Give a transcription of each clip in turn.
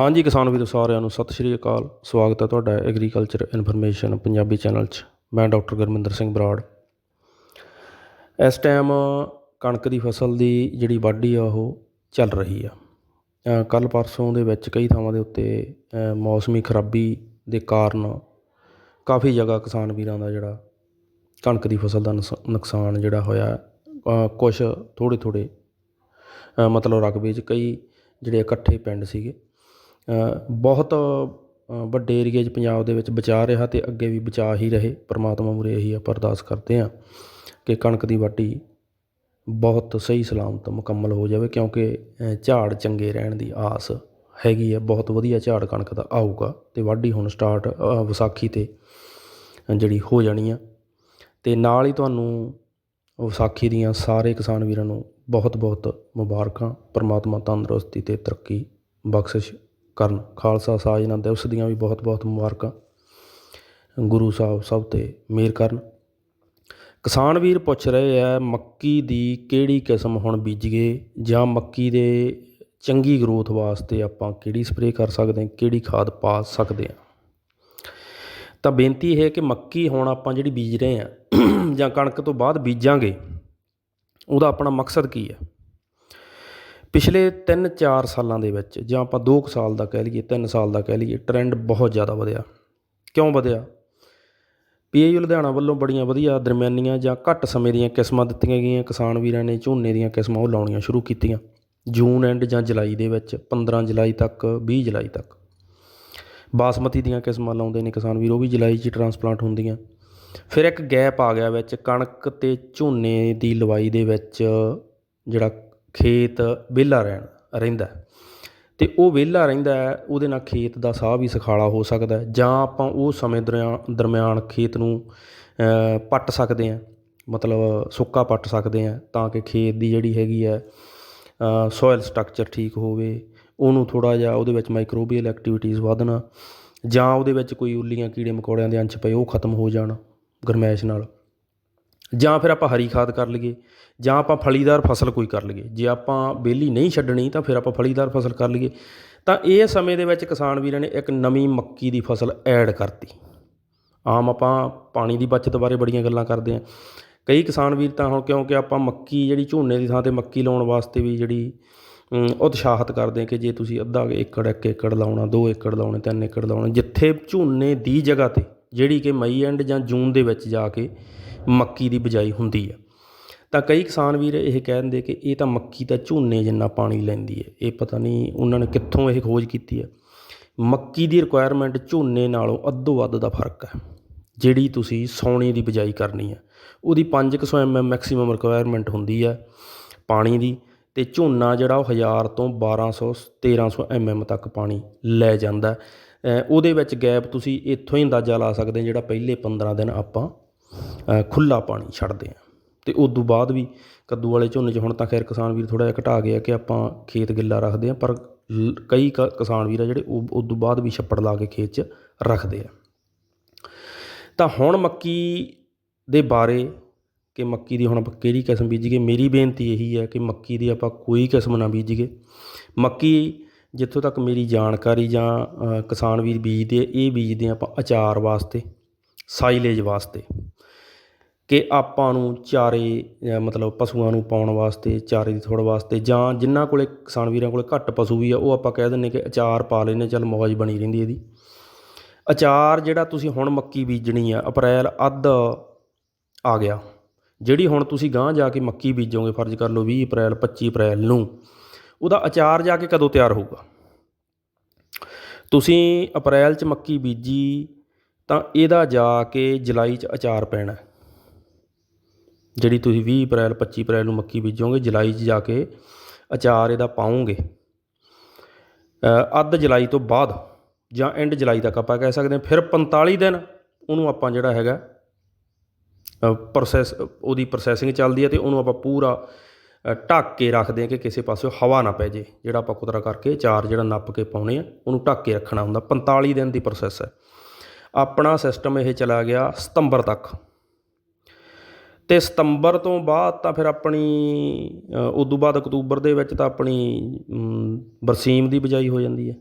ਹਾਂਜੀ ਕਿਸਾਨ ਵੀਰੋ ਸਾਰਿਆਂ ਨੂੰ ਸਤਿ ਸ਼੍ਰੀ ਅਕਾਲ। ਸਵਾਗਤ ਹੈ ਤੁਹਾਡਾ ਐਗਰੀਕਲਚਰ ਇਨਫੋਰਮੇਸ਼ਨ ਪੰਜਾਬੀ ਚੈਨਲ 'ਚ। ਮੈਂ ਡਾਕਟਰ ਗੁਰਮਿੰਦਰ ਸਿੰਘ ਬਰਾੜ। ਇਸ ਟਾਈਮ ਕਣਕ ਦੀ ਫਸਲ ਦੀ ਜਿਹੜੀ ਵਾਢੀ ਆ ਉਹ ਚੱਲ ਰਹੀ ਆ। ਕੱਲ ਪਰਸੋਂ ਦੇ ਵਿੱਚ ਕਈ ਥਾਵਾਂ ਦੇ ਉੱਤੇ ਮੌਸਮੀ ਖਰਾਬੀ ਦੇ ਕਾਰਨ ਕਾਫੀ ਜਗ੍ਹਾ ਕਿਸਾਨ ਵੀਰਾਂ ਦਾ ਜਿਹੜਾ ਕਣਕ ਦੀ ਫਸਲ ਦਾ ਨੁਕਸ- ਨੁਕਸਾਨ ਜਿਹੜਾ ਹੋਇਆ ਕੁਝ ਥੋੜ੍ਹੇ ਥੋੜ੍ਹੇ ਮਤਲਬ ਰਕਬੇ 'ਚ ਕਈ ਜਿਹੜੇ ਇਕੱਠੇ ਪਿੰਡ ਸੀਗੇ ਬਹੁਤ ਵੱਡੇ ਏਰੀਏ 'ਚ ਪੰਜਾਬ ਦੇ ਵਿੱਚ ਬਚਾ ਰਿਹਾ ਅਤੇ ਅੱਗੇ ਵੀ ਬਚਾ ਹੀ ਰਹੇ। ਪਰਮਾਤਮਾ ਮੂਹਰੇ ਇਹੀ ਆਪਾਂ ਅਰਦਾਸ ਕਰਦੇ ਹਾਂ ਕਿ ਕਣਕ ਦੀ ਵਾਢੀ ਬਹੁਤ ਸਹੀ ਸਲਾਮਤ ਮੁਕੰਮਲ ਹੋ ਜਾਵੇ, ਕਿਉਂਕਿ ਝਾੜ ਚੰਗੇ ਰਹਿਣ ਦੀ ਆਸ ਹੈਗੀ ਹੈ। ਬਹੁਤ ਵਧੀਆ ਝਾੜ ਕਣਕ ਦਾ ਆਊਗਾ ਅਤੇ ਵਾਢੀ ਹੁਣ ਸਟਾਰਟ ਵਿਸਾਖੀ ਤੇ ਜਿਹੜੀ ਹੋ ਜਾਣੀ ਆ। ਅਤੇ ਨਾਲ ਹੀ ਤੁਹਾਨੂੰ ਵਿਸਾਖੀ ਦੀਆਂ ਸਾਰੇ ਕਿਸਾਨ ਵੀਰਾਂ ਨੂੰ ਬਹੁਤ ਬਹੁਤ ਮੁਬਾਰਕਾਂ। ਪਰਮਾਤਮਾ ਤੰਦਰੁਸਤੀ ਅਤੇ ਤਰੱਕੀ ਬਖਸ਼ਿਸ਼ ਕਰਨ। ਖਾਲਸਾ ਸਾਜਨਾ ਦਿਵਸ ਦੀਆਂ ਵੀ ਬਹੁਤ ਬਹੁਤ ਮੁਬਾਰਕਾਂ। ਗੁਰੂ ਸਾਹਿਬ ਸਭ ਤੇ ਮਿਹਰ ਕਰਨ। ਕਿਸਾਨ ਵੀਰ ਪੁੱਛ ਰਹੇ ਆ, ਮੱਕੀ ਦੀ ਕਿਹੜੀ ਕਿਸਮ ਹੁਣ ਬੀਜੀਏ ਜਾਂ ਮੱਕੀ ਦੇ ਚੰਗੀ ਗਰੋਥ ਵਾਸਤੇ ਆਪਾਂ ਕਿਹੜੀ ਸਪਰੇਅ ਕਰ ਸਕਦੇ ਹਾਂ, ਕਿਹੜੀ ਖਾਦ ਪਾ ਸਕਦੇ ਹਾਂ? ਤਾਂ ਬੇਨਤੀ ਇਹ ਹੈ ਕਿ ਮੱਕੀ ਹੁਣ ਆਪਾਂ ਜਿਹੜੀ ਬੀਜ ਰਹੇ ਆ ਜਾਂ ਕਣਕ ਤੋਂ ਬਾਅਦ ਬੀਜਾਂਗੇ, ਉਹਦਾ ਆਪਣਾ ਮਕਸਦ ਕੀ ਹੈ? ਪਿਛਲੇ 3-4 ਸਾਲਾਂ ਦੇ ਵਿੱਚ ਜਾਂ ਆਪਾਂ 2 ਸਾਲ ਦਾ ਕਹਿ ਲਈਏ 3 ਸਾਲ ਦਾ ਕਹਿ ਲਈਏ ਟ੍ਰੈਂਡ ਬਹੁਤ ਜ਼ਿਆਦਾ ਵਧਿਆ। ਕਿਉਂ ਵਧਿਆ? ਪੀਏਯੂ ਲੁਧਿਆਣਾ ਵੱਲੋਂ ਬੜੀਆਂ ਵਧੀਆ ਦਰਮਿਆਨੀਆਂ ਜਾਂ ਘੱਟ ਸਮੇਂ ਦੀਆਂ ਕਿਸਮਾਂ ਦਿੱਤੀਆਂ ਗਈਆਂ। ਕਿਸਾਨ ਵੀਰਾਂ ਨੇ ਝੋਨੇ ਦੀਆਂ ਕਿਸਮਾਂ ਉਹ ਲਾਉਣੀਆਂ ਸ਼ੁਰੂ ਕੀਤੀਆਂ। ਜੂਨ ਐਂਡ ਜਾਂ ਜੁਲਾਈ ਦੇ ਵਿੱਚ 15 ਜੁਲਾਈ ਤੱਕ 20 ਜੁਲਾਈ ਤੱਕ। ਬਾਸਮਤੀ ਦੀਆਂ ਕਿਸਮਾਂ ਲਾਉਂਦੇ ਨੇ ਕਿਸਾਨ ਵੀਰ, ਉਹ ਵੀ ਜੁਲਾਈ 'ਚ ਟਰਾਂਸਪਲਾਂਟ ਹੁੰਦੀਆਂ। ਫਿਰ ਇੱਕ ਗੈਪ ਆ ਗਿਆ ਵਿੱਚ, ਕਣਕ ਤੇ ਝੋਨੇ ਦੀ ਲਵਾਈ ਦੇ ਵਿੱਚ ਜਿਹੜਾ ਖੇਤ ਵਿਹਲਾ ਰਹਿਣ, ਰਹਿੰਦਾ ਅਤੇ ਉਹ ਵਿਹਲਾ ਰਹਿੰਦਾ ਉਹਦੇ ਨਾਲ ਖੇਤ ਦਾ ਸਾਹ ਵੀ ਸੁਖਾਲਾ ਹੋ ਸਕਦਾ ਜਾਂ ਆਪਾਂ ਉਹ ਸਮੇਂ ਦਰਿਆ- ਦਰਮਿਆਨ ਖੇਤ ਨੂੰ ਪੱਟ ਸਕਦੇ ਹਾਂ, ਮਤਲਬ ਸੁੱਕਾ ਪੱਟ ਸਕਦੇ ਹਾਂ ਤਾਂ ਕਿ ਖੇਤ ਦੀ ਜਿਹੜੀ ਹੈਗੀ ਹੈ ਸੋਇਲ ਸਟਰਕਚਰ ਠੀਕ ਹੋਵੇ, ਉਹਨੂੰ ਥੋੜਾ ਜਿਹਾ ਉਹਦੇ ਵਿੱਚ ਮਾਈਕਰੋਬੀਅਲ ਐਕਟੀਵਿਟੀਜ਼ ਵਧਣ ਜਾਂ ਉਹਦੇ ਵਿੱਚ ਕੋਈ ਉੱਲੀਆਂ ਕੀੜੇ ਮਕੌੜਿਆਂ ਦੇ ਅੰਸ਼ ਪਏ ਉਹ ਖਤਮ ਹੋ ਜਾਣ ਗਰਮੈਸ਼ ਨਾਲ। ਜਾਂ ਫਿਰ ਆਪਾਂ ਹਰੀ ਖਾਦ ਕਰ ਲਈਏ ਜਾਂ ਆਪਾਂ ਫਲੀਦਾਰ ਫਸਲ ਕੋਈ ਕਰ ਲਈਏ। ਜੇ ਆਪਾਂ ਬੇਲੀ ਨਹੀਂ ਛੱਡਣੀ ਤਾਂ ਫਿਰ ਆਪਾਂ ਫਲੀਦਾਰ ਫਸਲ ਕਰ ਲਈਏ। ਤਾਂ ਇਹ ਸਮੇਂ ਦੇ ਵਿੱਚ ਕਿਸਾਨ ਵੀਰਾਂ ਨੇ ਇੱਕ ਨਵੀਂ ਮੱਕੀ ਦੀ ਫਸਲ ਐਡ ਕਰਤੀ। ਆਮ ਆਪਾਂ ਪਾਣੀ ਦੀ ਬਚਤ ਬਾਰੇ ਬੜੀਆਂ ਗੱਲਾਂ ਕਰਦੇ ਹਾਂ। ਕਈ ਕਿਸਾਨ ਵੀਰ ਤਾਂ ਹੁਣ ਕਿਉਂਕਿ ਆਪਾਂ ਮੱਕੀ ਜਿਹੜੀ ਝੋਨੇ ਦੀ ਥਾਂ ਤੇ ਮੱਕੀ ਲਾਉਣ ਵਾਸਤੇ ਵੀ ਜਿਹੜੀ ਅਮ, ਉਤਸ਼ਾਹਤ ਕਰਦੇ ਹਾਂ ਕਿ ਜੇ ਤੁਸੀਂ ਅੱਧਾ ਏਕੜ ਇੱਕ ਏਕੜ ਲਾਉਣਾ ਦੋ ਏਕੜ ਲਾਉਣੇ ਤਿੰਨ ਏਕੜ ਲਾਉਣੇ ਜਿੱਥੇ ਝੋਨੇ ਦੀ ਜਗ੍ਹਾ ਤੇ ਜਿਹੜੀ ਕਿ ਮਈ ਐਂਡ ਜਾਂ ਜੂਨ ਦੇ ਵਿੱਚ ਜਾ ਕੇ ਮੱਕੀ ਦੀ ਬਿਜਾਈ ਹੁੰਦੀ ਹੈ। ਤਾਂ ਕਈ ਕਿਸਾਨ ਵੀਰ ਇਹ ਕਹਿ ਦਿੰਦੇ ਕਿ ਇਹ ਤਾਂ ਮੱਕੀ ਤਾਂ ਝੋਨੇ ਜਿੰਨਾ ਪਾਣੀ ਲੈਂਦੀ ਹੈ। ਇਹ ਪਤਾ ਨਹੀਂ ਉਹਨਾਂ ਨੇ ਕਿੱਥੋਂ ਇਹ ਖੋਜ ਕੀਤੀ ਹੈ। ਮੱਕੀ ਦੀ ਰਿਕੁਆਇਰਮੈਂਟ ਝੋਨੇ ਨਾਲੋਂ ਅੱਧੋ ਅੱਧ ਦਾ ਫ਼ਰਕ ਹੈ। ਜਿਹੜੀ ਤੁਸੀਂ ਸੌਣੇ ਦੀ ਬਿਜਾਈ ਕਰਨੀ ਹੈ, ਉਹਦੀ 500 ਐਮਐਮ ਮੈਕਸਿਮਮ ਰਿਕੁਆਇਰਮੈਂਟ ਹੁੰਦੀ ਹੈ ਪਾਣੀ ਦੀ ਤੇ ਝੋਨਾ ਜਿਹੜਾ ਉਹ 1000 ਤੋਂ 1200 1300 ਐਮਐਮ ਤੱਕ ਪਾਣੀ ਲੈ ਜਾਂਦਾ ਉਹਦੇ ਵਿੱਚ ਗੈਪ ਤੁਸੀਂ ਇੱਥੋਂ ਹੀ ਅੰਦਾਜ਼ਾ ਲਾ ਸਕਦੇ ਜਿਹੜਾ ਪਹਿਲੇ 15 ਦਿਨ ਆਪਾਂ ਖੁੱਲਾ ਪਾਣੀ ਛੱਡਦੇ ਹਾਂ। ਅਤੇ ਉਸ ਤੋਂ ਬਾਅਦ ਵੀ ਕੱਦੂ ਵਾਲੇ ਝੋਨੇ 'ਚ ਹੁਣ ਤਾਂ ਖੈਰ ਕਿਸਾਨ ਵੀਰ ਥੋੜ੍ਹਾ ਜਿਹਾ ਘਟਾ ਗਿਆ ਕਿ ਆਪਾਂ ਖੇਤ ਗਿੱਲਾ ਰੱਖਦੇ ਹਾਂ, ਪਰ ਲ- ਕਈ ਕ- ਕਿਸਾਨ ਵੀਰ ਆ ਜਿਹੜੇ ਉਹ, ਉਸ ਤੋਂ ਬਾਅਦ ਵੀ ਛੱਪੜ ਲਾ ਕੇ ਖੇਤ 'ਚ ਰੱਖਦੇ ਆ। ਤਾਂ ਹੁਣ ਮੱਕੀ ਦੇ ਬਾਰੇ ਕਿ ਮੱਕੀ ਦੀ ਹੁਣ ਆਪਾਂ ਕਿਹੜੀ ਕਿਸਮ ਬੀਜੀਏ, ਮੇਰੀ ਬੇਨਤੀ ਇਹੀ ਹੈ ਕਿ ਮੱਕੀ ਦੀ ਆਪਾਂ ਕੋਈ ਕਿਸਮ ਨਾ ਬੀਜੀਏ। ਮੱਕੀ ਜਿੱਥੋਂ ਤੱਕ ਮੇਰੀ ਜਾਣਕਾਰੀ ਜਾਂ ਕਿਸਾਨ ਵੀਰ ਬੀਜਦੇ ਇਹ ਬੀਜਦੇ ਆ ਆਪਾਂ ਅਚਾਰ ਵਾਸਤੇ, ਸਾਈਲੇਜ ਵਾਸਤੇ। ਕਿ ਆਪਾਂ ਨੂੰ ਚਾਰੇ ਮਤਲਬ ਪਸ਼ੂਆਂ ਨੂੰ ਪਾਉਣ ਵਾਸਤੇ, ਚਾਰੇ ਦੀ ਥੋੜ ਵਾਸਤੇ ਜਾਂ ਜਿਨ੍ਹਾਂ ਕੋਲੇ ਕਿਸਾਨ ਵੀਰਾਂ ਕੋਲੇ ਘੱਟ ਪਸ਼ੂ ਵੀ ਆ, ਉਹ ਆਪਾਂ ਕਹਿ ਦਿੰਦੇ ਕਿ ਅਚਾਰ ਪਾ ਲੈਨੇ ਚੱਲ ਮੌਜ ਬਣੀ ਰਹਿੰਦੀ ਇਹਦੀ। ਅਚਾਰ ਜਿਹੜਾ ਤੁਸੀਂ ਹੁਣ ਮੱਕੀ ਬੀਜਣੀ ਆ, ਅਪ੍ਰੈਲ ਅੱਧ ਆ ਗਿਆ। ਜਿਹੜੀ ਹੁਣ ਤੁਸੀਂ ਗਾਂਹ ਜਾ ਕੇ ਮੱਕੀ ਬੀਜੋਗੇ, ਫਰਜ਼ ਕਰ ਲਓ 20 ਅਪ੍ਰੈਲ 25 ਅਪ੍ਰੈਲ ਨੂੰ, ਉਹਦਾ ਅਚਾਰ ਜਾ ਕੇ ਕਦੋਂ ਤਿਆਰ ਹੋਊਗਾ? ਤੁਸੀਂ ਅਪ੍ਰੈਲ 'ਚ ਮੱਕੀ ਬੀਜੀ ਤਾਂ ਇਹਦਾ ਜਾ ਕੇ ਜੁਲਾਈ 'ਚ ਅਚਾਰ ਪੈਣਾ। ਜਿਹੜੀ ਤੁਸੀਂ ਵੀਹ ਅਪ੍ਰੈਲ 25 ਅਪ੍ਰੈਲ ਨੂੰ ਮੱਕੀ ਬੀਜੋਗੇ, ਜੁਲਾਈ 'ਚ ਜਾ ਕੇ ਅਚਾਰ ਇਹਦਾ ਪਾਉਂਗੇ ਅੱਧ ਜੁਲਾਈ ਤੋਂ ਬਾਅਦ ਜਾਂ ਐਂਡ ਜੁਲਾਈ ਤੱਕ ਆਪਾਂ ਕਹਿ ਸਕਦੇ ਹਾਂ, ਫਿਰ 45 ਦਿਨ ਉਹਨੂੰ ਆਪਾਂ ਜਿਹੜਾ ਹੈਗਾ ਪ੍ਰੋਸੈਸ ਉਹਦੀ ਪ੍ਰੋਸੈਸਿੰਗ ਚੱਲਦੀ ਹੈ ਤੇ ਉਹਨੂੰ ਆਪਾਂ ਪੂਰਾ ਢੱਕ ਕੇ ਰੱਖਦੇ ਹਾਂ ਕਿ ਕਿਸੇ ਪਾਸੇ ਹਵਾ ਨਾ ਪੈ ਜੇ, ਜਿਹੜਾ ਆਪਾਂ ਕੁਤਰਾ ਕਰਕੇ ਚਾਰ ਜਿਹੜਾ ਨੱਪ ਕੇ ਪਾਉਣੇ ਆ, ਉਹਨੂੰ ਢੱਕ ਕੇ ਰੱਖਣਾ ਹੁੰਦਾ। 45 ਦਿਨ ਦੀ ਪ੍ਰੋਸੈਸ ਹੈ। ਆਪਣਾ ਸਿਸਟਮ ਇਹ ਚਲਾ ਗਿਆ ਸਤੰਬਰ ਤੱਕ। ਅਤੇ ਸਤੰਬਰ ਤੋਂ ਬਾਅਦ ਤਾਂ ਫਿਰ ਆਪਣੀ ਉਦੋਂ ਬਾਅਦ ਅਕਤੂਬਰ ਦੇ ਵਿੱਚ ਤਾਂ ਆਪਣੀ ਬਰਸੀਮ ਦੀ ਬਿਜਾਈ ਹੋ ਜਾਂਦੀ ਹੈ।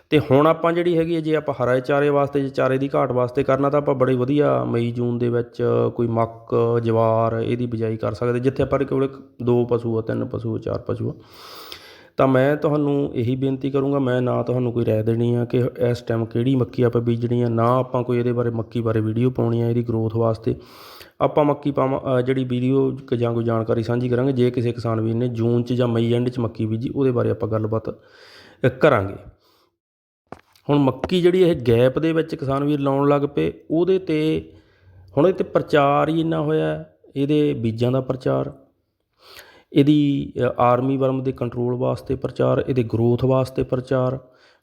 ਅਤੇ ਹੁਣ ਆਪਾਂ ਜਿਹੜੀ ਹੈਗੀ ਹੈ, ਜੇ ਆਪਾਂ ਹਰੇ ਚਾਰੇ ਵਾਸਤੇ, ਜੇ ਚਾਰੇ ਦੀ ਘਾਟ ਵਾਸਤੇ ਕਰਨਾ, ਤਾਂ ਆਪਾਂ ਬੜੇ ਵਧੀਆ ਮਈ, ਜੂਨ ਦੇ ਵਿੱਚ ਕੋਈ ਮੱਕ, ਜਵਾਰ ਇਹਦੀ ਬਿਜਾਈ ਕਰ ਸਕਦੇ। ਜਿੱਥੇ ਆਪਾਂ ਕੋਲ ਦੋ ਪਸ਼ੂ ਆ, ਤਿੰਨ ਪਸ਼ੂ ਆ, ਚਾਰ ਪਸ਼ੂ ਆ। ਤਾਂ ਮੈਂ ਤੁਹਾਨੂੰ ਇਹੀ ਬੇਨਤੀ ਕਰੂੰਗਾ, ਮੈਂ ਨਾ ਤੁਹਾਨੂੰ ਕੋਈ ਰਾਏ ਦੇਣੀ ਆ ਕਿ ਇਸ ਟਾਈਮ ਕਿਹੜੀ ਮੱਕੀ ਆਪਾਂ ਬੀਜਣੀ ਆ, ਨਾ ਆਪਾਂ ਕੋਈ ਇਹਦੇ ਬਾਰੇ, ਮੱਕੀ ਬਾਰੇ ਵੀਡੀਓ ਪਾਉਣੀ ਆ, ਇਹਦੀ ਗਰੋਥ ਵਾਸਤੇ। ਆਪਾਂ ਮੱਕੀ ਪਾਵਾਂ ਜਿਹੜੀ ਵੀਡੀਓ ਜਾਂ ਕੋਈ ਜਾਣਕਾਰੀ ਸਾਂਝੀ ਕਰਾਂਗੇ, ਜੇ ਕਿਸੇ ਕਿਸਾਨ ਵੀਰ ਨੇ ਜੂਨ 'ਚ ਜਾਂ ਮਈ ਐਂਡ 'ਚ ਮੱਕੀ ਬੀਜੀ, ਉਹਦੇ ਬਾਰੇ ਆਪਾਂ ਗੱਲਬਾਤ ਕਰਾਂਗੇ। ਹੁਣ ਮੱਕੀ ਜਿਹੜੀ ਇਹ ਗੈਪ ਦੇ ਵਿੱਚ ਕਿਸਾਨ ਵੀਰ ਲਾਉਣ ਲੱਗ ਪਏ, ਉਹਦੇ ਤੇ ਹੁਣ ਇਹ ਤੇ ਪ੍ਰਚਾਰ ਹੀ ਇੰਨਾ ਹੋਇਆ, ਇਹਦੇ ਬੀਜਾਂ ਦਾ ਪ੍ਰਚਾਰ, ਇਹਦੀ ਆਰਮੀ ਵਰਮ ਦੇ ਕੰਟਰੋਲ ਵਾਸਤੇ ਪ੍ਰਚਾਰ, ਇਹਦੇ ਗਰੋਥ ਵਾਸਤੇ ਪ੍ਰਚਾਰ,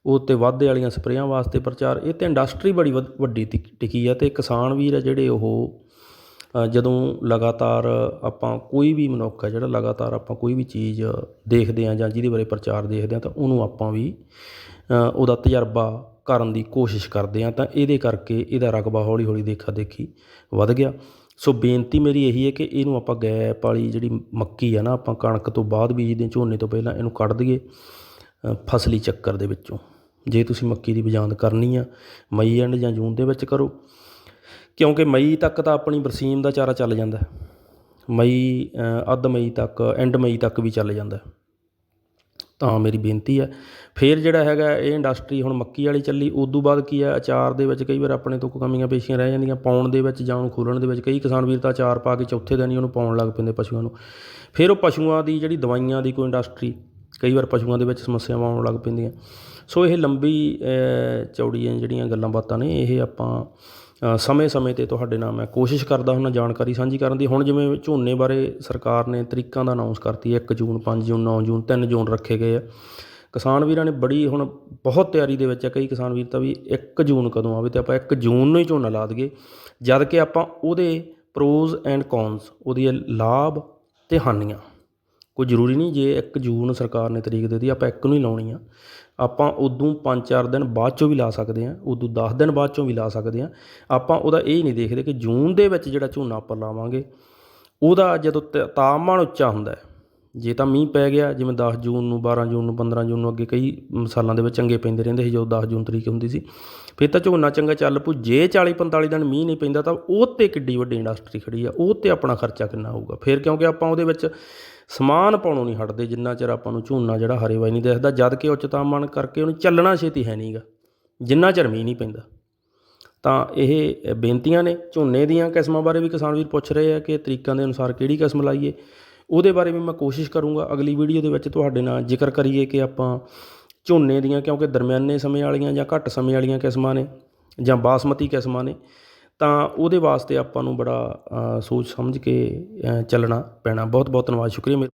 ਉਹ ਤੇ ਵਾਧੇ ਵਾਲੀਆਂ ਸਪਰੇਆਂ ਵਾਸਤੇ ਪ੍ਰਚਾਰ, ਇਹ ਤੇ ਇੰਡਸਟਰੀ ਬੜੀ ਵਧ- ਵੱਡੀ ਟਿਕ- ਟਿਕੀ ਆ, ਤੇ ਕਿਸਾਨ ਵੀਰ ਆ ਜਿਹੜੇ ਉਹ ਜਦੋਂ ਲਗਾਤਾਰ ਆਪਾਂ ਕੋਈ ਵੀ ਮਨੁੱਖ ਹੈ ਜਿਹੜਾ ਲਗਾਤਾਰ ਆਪਾਂ ਕੋਈ ਵੀ ਚੀਜ਼ ਦੇਖਦੇ ਹਾਂ ਜਾਂ ਜਿਹਦੇ ਬਾਰੇ ਪ੍ਰਚਾਰ ਦੇਖਦੇ ਹਾਂ ਤਾਂ ਉਹਨੂੰ ਆਪਾਂ ਵੀ ਉਹਦਾ ਤਜਰਬਾ ਕਰਨ ਦੀ ਕੋਸ਼ਿਸ਼ ਕਰਦੇ ਹਾਂ ਤਾਂ ਇਹਦੇ ਕਰਕੇ ਇਹਦਾ ਰਕਬਾ ਹੌਲੀ ਹੌਲੀ ਦੇਖਾ ਦੇਖੀ ਵੱਧ ਗਿਆ। ਸੋ ਬੇਨਤੀ ਮੇਰੀ ਇਹੀ ਹੈ ਕਿ ਇਹਨੂੰ ਆਪਾਂ ਗੈਪ ਵਾਲੀ ਜਿਹੜੀ ਮੱਕੀ ਆ ਨਾ ਆਪਾਂ ਕਣਕ ਤੋਂ ਬਾਅਦ ਬੀਜਦੇ ਹਾਂ, ਝੋਨੇ ਤੋਂ ਪਹਿਲਾਂ ਇਹਨੂੰ ਕੱਢ ਦਈਏ ਫਸਲੀ ਚੱਕਰ ਦੇ ਵਿੱਚੋਂ। ਜੇ ਤੁਸੀਂ ਮੱਕੀ ਦੀ ਬਿਜਾਂਦ ਕਰਨੀ ਆ ਮਈ ਐਂਡ ਜਾਂ ਜੂਨ ਦੇ ਵਿੱਚ ਕਰੋ। ਕਿਉਂਕਿ ਮਈ ਤੱਕ ਤਾਂ ਆਪਣੀ ਬਰਸੀਮ ਦਾ ਚਾਰਾ ਚੱਲ ਜਾਂਦਾ ਮਈ ਅੱਧ ਮਈ ਤੱਕ ਐਂਡ ਮਈ ਤੱਕ ਵੀ ਚੱਲ ਜਾਂਦਾ ਤਾਂ ਮੇਰੀ ਬੇਨਤੀ ਹੈ। ਫਿਰ ਜਿਹੜਾ ਹੈਗਾ ਇਹ ਇੰਡਸਟਰੀ ਹੁਣ ਮੱਕੀ ਵਾਲੀ ਚੱਲੀ, ਉਦੋਂ ਬਾਅਦ ਕੀ ਹੈ, ਅਚਾਰ ਦੇ ਵਿੱਚ ਕਈ ਵਾਰ ਆਪਣੇ ਤੋਂ ਕਮੀਆਂ ਪੇਸ਼ੀਆਂ ਰਹਿ ਜਾਂਦੀਆਂ। ਪਾਉਣ ਦੇ ਵਿੱਚ ਜਾਂ ਉਹਨੂੰ ਖੋਲ੍ਹਣ ਦੇ ਵਿੱਚ ਕਈ ਕਿਸਾਨ ਵੀਰ ਤਾਂ ਅਚਾਰ ਪਾ ਕੇ ਚੌਥੇ ਦਿਨ ਹੀ ਉਹਨੂੰ ਪਾਉਣ ਲੱਗ ਪੈਂਦੇ ਪਸ਼ੂਆਂ ਨੂੰ। ਫਿਰ ਉਹ ਪਸ਼ੂਆਂ ਦੀ ਜਿਹੜੀ ਦਵਾਈਆਂ ਦੀ ਕੋਈ ਇੰਡਸਟਰੀ ਕਈ ਵਾਰ ਪਸ਼ੂਆਂ ਦੇ ਵਿੱਚ ਸਮੱਸਿਆਵਾਂ ਆਉਣ ਲੱਗ ਪੈਂਦੀਆਂ। ਸੋ ਇਹ ਲੰਬੀ ਚੌੜੀਆਂ ਜਿਹੜੀਆਂ ਗੱਲਾਂ ਬਾਤਾਂ ਨੇ, ਇਹ ਆਪਾਂ ਸਮੇਂ-ਸਮੇਂ ਤੇ ਤੁਹਾਡੇ ਨਾਲ ਮੈਂ ਕੋਸ਼ਿਸ਼ ਕਰਦਾ ਹੁੰਦਾ, ਜਾਣਕਾਰੀ ਸਾਂਝੀ ਕਰਨ ਦੀ। ਹੁਣ ਜਿਵੇਂ ਝੋਨੇ ਬਾਰੇ ਸਰਕਾਰ ਨੇ ਤਰੀਕਾਂ ਦਾ ਅਨਾਉਂਸ ਕਰਤੀ ਹੈ 1 ਜੂਨ 5 ਜੂਨ 9 ਜੂਨ 3 ਜੂਨ ਰੱਖੇ ਗਏ ਆ। ਕਿਸਾਨ ਵੀਰਾਂ ਨੇ ਬੜੀ ਹੁਣ ਬਹੁਤ ਤਿਆਰੀ ਦੇ ਵਿੱਚ ਆ ਕਈ ਕਿਸਾਨ ਵੀਰ ਤਾਂ ਵੀ 1 ਜੂਨ ਕਦੋਂ ਆਵੇ ਤੇ ਆਪਾਂ 1 ਜੂਨ ਨੂੰ ਹੀ ਝੋਨਾ ਲਾ ਦਈਏ। ਜਦ ਕਿ ਆਪਾਂ ਉਹਦੇ ਪ੍ਰੋਜ਼ ਐਂਡ ਕੌਨਸ ਉਹਦੀ ਲਾਭ ਤੇ ਹਾਨੀਆਂ। ਕੋਈ ਜ਼ਰੂਰੀ ਨਹੀਂ ਜੇ ਇੱਕ ਜੂਨ ਸਰਕਾਰ ਨੇ ਤਰੀਕ ਦੇ ਦਿੱਤੀ ਆਪਾਂ ਇੱਕ ਨੂੰ ਹੀ ਲਾਉਣੀ ਆ। ਆਪਾਂ ਉਦੋਂ 5-4 ਦਿਨ ਬਾਅਦ ਚੋਂ ਵੀ ਲਾ ਸਕਦੇ ਹਾਂ ਉਦੋਂ 10 ਦਿਨ ਬਾਅਦ ਚੋਂ ਵੀ ਲਾ ਸਕਦੇ ਹਾਂ ਆਪਾਂ ਉਹਦਾ ਇਹ ਨਹੀਂ ਦੇਖਦੇ ਕਿ ਜੂਨ ਦੇ ਵਿੱਚ ਜਿਹੜਾ ਝੋਨਾ ਆਪਾਂ ਲਾਵਾਂਗੇ ਉਹਦਾ ਜਦੋਂ ਤ- ਤਾਪਮਾਨ ਉੱਚਾ ਹੁੰਦਾ ਜੇ ਤਾਂ ਮੀਂਹ ਪੈ ਗਿਆ ਜਿਵੇਂ 10 ਜੂਨ ਨੂੰ 12 ਜੂਨ ਨੂੰ 15 ਜੂਨ ਨੂੰ ਅੱਗੇ ਕਈ ਮ, ਸਾਲਾਂ ਦੇ ਵਿੱਚ ਚੰਗੇ ਪੈਂਦੇ ਰਹਿੰਦੇ ਸੀ ਜਦੋਂ 10 ਜੂਨ ਤਰੀਕ ਹੁੰਦੀ ਸੀ। ਫਿਰ ਤਾਂ ਝੋਨਾ ਚੰਗਾ ਚੱਲ ਪੂ ਜੇ 40 45 ਦਿਨ ਮੀਂਹ ਨਹੀਂ ਪੈਂਦਾ ਤਾਂ ਉਹ ਤੇ ਕਿੱਡੀ ਵੱਡੀ ਇੰਡਸਟਰੀ ਖੜੀ ਆ ਉਹ ਤੇ ਆਪਣਾ ਖਰਚਾ ਕਿੰਨਾ ਹੋਊਗਾ। ਫਿਰ ਕਿਉਂਕਿ ਆਪਾਂ ਉਹਦੇ ਵਿੱਚ ਸਮਾਨ ਪਾਉਣੋਂ ਨਹੀਂ ਹਟਦੇ, ਜਿੰਨਾ ਚਿਰ ਆਪਾਂ ਨੂੰ ਝੋਨਾ ਜਿਹੜਾ ਹਰੇ ਵਾਈ ਨਹੀਂ ਦਿਖਦਾ, ਜਦ ਕਿ ਉੱਚ ਤਾਪਮਾਨ ਕਰਕੇ ਉਹਨੂੰ ਚੱਲਣਾ ਛੇਤੀ ਹੈ ਨਹੀਂਗਾ ਜਿੰਨਾ ਚਿਰ ਮੀਂਹ ਨਹੀਂ ਪੈਂਦਾ। ਤਾਂ ਇਹ ਬੇਨਤੀਆਂ ਨੇ, ਝੋਨੇ ਦੀਆਂ ਕਿਸਮਾਂ ਬਾਰੇ ਵੀ ਕਿਸਾਨ ਵੀਰ ਪੁੱਛ ਰਹੇ ਆ ਕਿ ਤਰੀਕਾਂ ਦੇ ਅਨੁਸਾਰ ਕਿਹੜੀ ਕਿਸਮ ਲਾਈਏ, ਉਹਦੇ ਬਾਰੇ ਵੀ ਮੈਂ ਕੋਸ਼ਿਸ਼ ਕਰੂੰਗਾ, ਅਗਲੀ ਵੀਡੀਓ ਦੇ ਵਿੱਚ ਤੁਹਾਡੇ ਨਾਲ ਜ਼ਿਕਰ ਕਰੀਏ ਕਿ ਆਪਾਂ ਝੋਨੇ ਦੀਆਂ, ਕਿਉਂਕਿ ਦਰਮਿਆਨੇ ਸਮੇਂ ਵਾਲੀਆਂ ਜਾਂ ਘੱਟ ਸਮੇਂ ਵਾਲੀਆਂ ਕਿਸਮਾਂ ਨੇ ਜਾਂ ਬਾਸਮਤੀ ਕਿਸਮਾਂ ਨੇ ਤਾਂ ਉਹਦੇ ਵਾਸਤੇ ਆਪਾਂ ਨੂੰ ਬੜਾ ਸੋਚ ਸਮਝ ਕੇ ਚੱਲਣਾ ਪੈਣਾ। ਬਹੁਤ ਬਹੁਤ ਧੰਨਵਾਦ। ਸ਼ੁਕਰੀਆ। ਮੇਰੇ